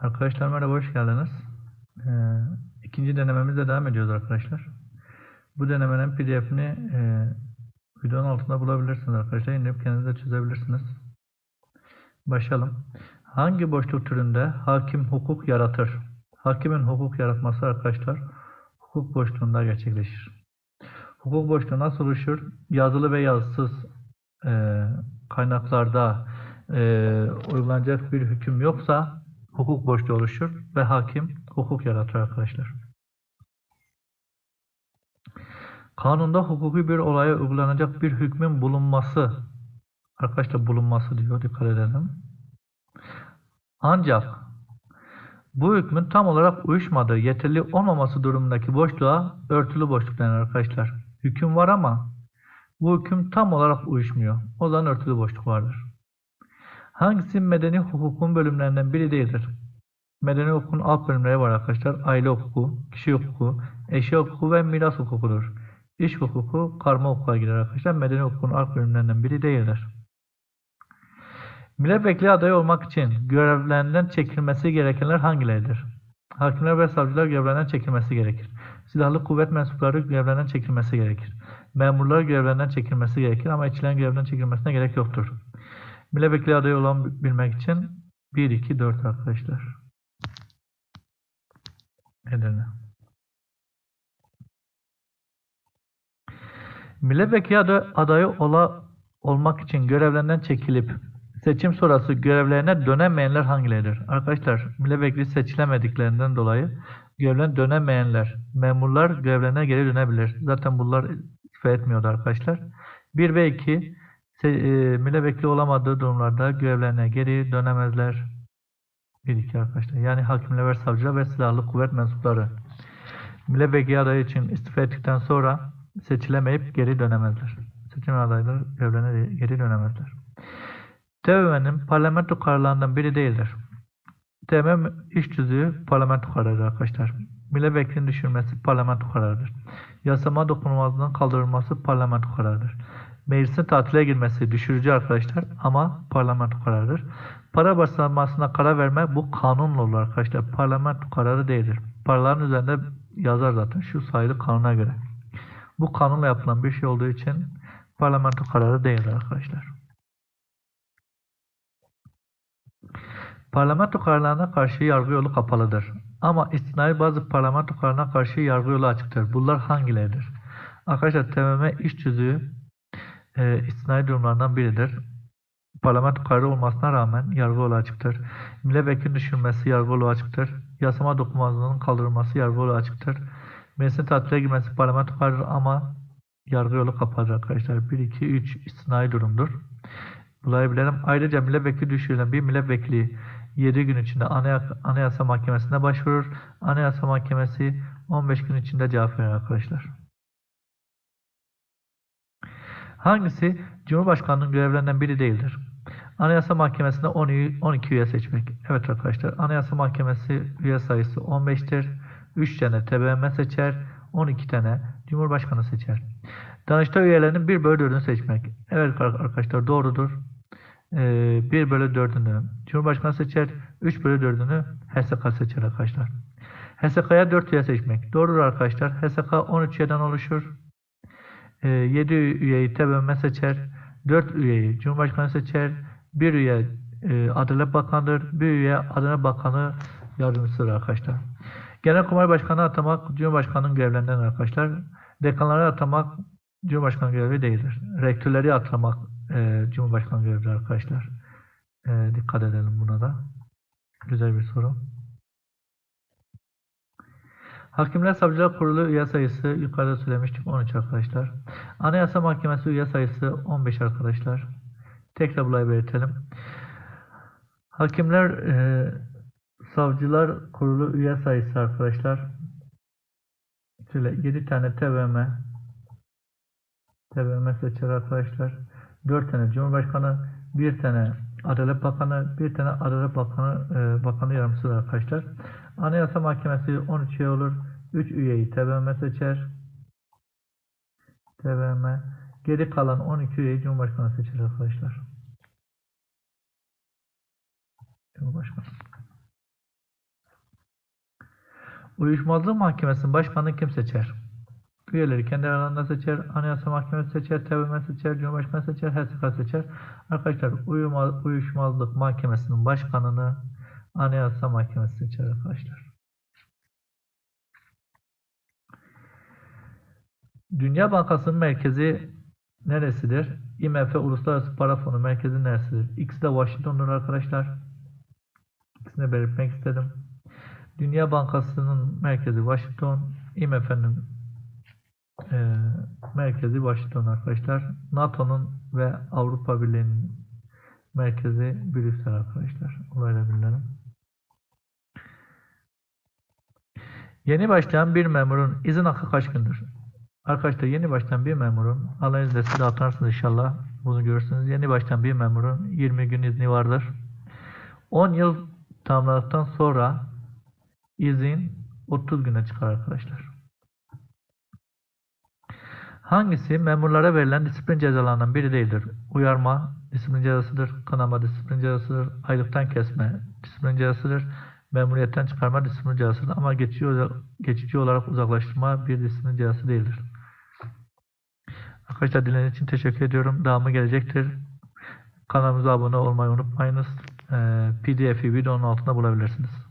Arkadaşlar merhaba, hoş geldiniz. Ee, ikinci denememizle devam ediyoruz arkadaşlar. Bu denemenin pdf'ini e, videonun altında bulabilirsiniz arkadaşlar. İndirip kendiniz de çözebilirsiniz. Başlayalım. Hangi boşluk türünde hakim hukuk yaratır? Hakimin hukuk yaratması arkadaşlar hukuk boşluğunda gerçekleşir. Hukuk boşluğu nasıl oluşur? Yazılı ve yazısız e, kaynaklarda e, uygulanacak bir hüküm yoksa hukuk boşluğu oluşur ve hakim hukuk yaratır arkadaşlar. Kanunda hukuki bir olaya uygulanacak bir hükmün bulunması arkadaşlar bulunması diyor dikkat edelim. Ancak bu hükmün tam olarak uyuşmadığı, yeterli olmaması durumundaki boşluğa örtülü boşluk denir arkadaşlar. Hüküm var ama bu hüküm tam olarak uyuşmuyor. O zaman örtülü boşluk vardır. Hangisi medeni hukukun bölümlerinden biri değildir? Medeni hukukun alt bölümleri var arkadaşlar. Aile hukuku, kişi hukuku, eşya hukuku ve miras hukukudur. İş hukuku karma hukuka girer arkadaşlar. Medeni hukukun alt bölümlerinden biri değildir. Milletvekili adayı olmak için görevlerinden çekilmesi gerekenler hangileridir? Hakimler ve savcılar görevlerinden çekilmesi gerekir. Silahlı kuvvet mensupları görevlerinden çekilmesi gerekir. Memurlar görevlerinden çekilmesi gerekir ama işçilerin görevlerinden çekilmesine gerek yoktur. Milletvekili adayı olan bilmek için 1, 2, 4 arkadaşlar. Edirne. Milletvekili adayı ola, olmak için görevlerinden çekilip seçim sonrası görevlerine dönemeyenler hangileridir? Arkadaşlar milletvekili seçilemediklerinden dolayı görevlerine dönemeyenler, memurlar görevlerine geri dönebilir. Zaten bunlar ifa etmiyordu arkadaşlar. 1 ve 2 e, milletvekili olamadığı durumlarda görevlerine geri dönemezler. 1 2 arkadaşlar. Yani hakimler ve savcılar ve silahlı kuvvet mensupları. Milletvekili adayı için istifa ettikten sonra seçilemeyip geri dönemezler. Seçim adayları görevlerine geri dönemezler. TBMM'nin parlamento kararlarından biri değildir. TBMM iş tüzüğü parlamento kararıdır arkadaşlar. Milletvekilinin düşürmesi parlamento kararıdır. Yasama dokunulmazlığının kaldırılması parlamento kararıdır. Meclisin tatile girmesi düşürücü arkadaşlar ama parlamento kararıdır. Para basılmasına karar verme bu kanunla olur arkadaşlar. Parlamento kararı değildir. Paraların üzerinde yazar zaten şu sayılı kanuna göre. Bu kanunla yapılan bir şey olduğu için parlamento kararı değildir arkadaşlar. Parlamento kararlarına karşı yargı yolu kapalıdır. Ama istinai bazı parlamento kararlarına karşı yargı yolu açıktır. Bunlar hangileridir? Arkadaşlar TMM iş tüzüğü e, istinai durumlardan biridir. Parlamento kararı olmasına rağmen yargı yolu açıktır. Milletvekili düşürmesi yargı yolu açıktır. Yasama dokunmazlığının kaldırılması yargı yolu açıktır. Meclisin tatile girmesi parlamento kararı ama yargı yolu kapalıdır arkadaşlar. 1, 2, 3 istinai durumdur. Bunları bilelim. Ayrıca milletvekili düşürülen bir milletvekili 7 gün içinde Anayasa Mahkemesi'ne başvurur. Anayasa Mahkemesi 15 gün içinde cevap verir arkadaşlar. Hangisi Cumhurbaşkanlığının görevlerinden biri değildir? Anayasa Mahkemesi'nde 12 üye seçmek. Evet arkadaşlar Anayasa Mahkemesi üye sayısı 15'tir. 3 tane TBMM seçer. 12 tane Cumhurbaşkanı seçer. Danıştay üyelerinin 1 bölü 4'ünü seçmek. Evet arkadaşlar doğrudur. 1 bölü 4'ünü Cumhurbaşkanı seçer. 3 bölü 4'ünü HSK seçer arkadaşlar. HSK'ya 4 üye seçmek. Doğrudur arkadaşlar. HSK 13 üyeden oluşur. 7 üyeyi TBMM seçer. 4 üyeyi Cumhurbaşkanı seçer. 1 üye Adalet Bakanı'dır. 1 üye Adalet Bakanı yardımcısıdır arkadaşlar. Genelkurmay Başkanı atamak Cumhurbaşkanı'nın görevlerinden arkadaşlar. Dekanları atamak Cumhurbaşkanı görevi değildir. Rektörleri atamak e, Cumhurbaşkanı görevidir arkadaşlar. E, dikkat edelim buna da. Güzel bir soru. Hakimler Savcılar Kurulu üye sayısı yukarıda söylemiştik 13 arkadaşlar. Anayasa Mahkemesi üye sayısı 15 arkadaşlar. Tekrar burayı belirtelim. Hakimler e, Savcılar Kurulu üye sayısı arkadaşlar. Şöyle 7 tane TBM TBMM seçer arkadaşlar. 4 tane Cumhurbaşkanı, 1 tane Adalet Bakanı, 1 tane Adalet Bakanı e, Bakanı yardımcısı arkadaşlar. Anayasa Mahkemesi 13 üye olur. 3 üyeyi TBMM seçer. TBMM. Geri kalan 12 üyeyi Cumhurbaşkanı seçer arkadaşlar. Cumhurbaşkanı. Uyuşmazlık Mahkemesi'nin başkanını kim seçer? Üyeleri kendi aralarında seçer, Anayasa Mahkemesi seçer, TBMM seçer, Cumhurbaşkanı seçer, HSK seçer. Arkadaşlar uyuma, Uyuşmazlık Mahkemesi'nin başkanını Anayasa Mahkemesi seçer arkadaşlar. Dünya Bankası'nın merkezi neresidir? IMF Uluslararası Para Fonu merkezi neresidir? İkisi de Washington'dur arkadaşlar. İkisini belirtmek istedim. Dünya Bankası'nın merkezi Washington, IMF'nin e, merkezi Washington arkadaşlar. NATO'nun ve Avrupa Birliği'nin merkezi Brüksel arkadaşlar. Olayla bilelim. Yeni başlayan bir memurun izin hakkı kaç gündür? Arkadaşlar yeni başlayan bir memurun Allah izniyle siz atarsınız inşallah. Bunu görürsünüz. Yeni başlayan bir memurun 20 gün izni vardır. 10 yıl tamamladıktan sonra izin 30 güne çıkar arkadaşlar. Hangisi memurlara verilen disiplin cezalarından biri değildir? Uyarma disiplin cezasıdır, kanama disiplin cezasıdır, aylıktan kesme disiplin cezasıdır, memuriyetten çıkarma disiplin cezasıdır ama geçici, geçici olarak uzaklaştırma bir disiplin cezası değildir. Arkadaşlar dinlediğiniz için teşekkür ediyorum. Devamı gelecektir. Kanalımıza abone olmayı unutmayınız. Ee, PDF'i videonun altında bulabilirsiniz.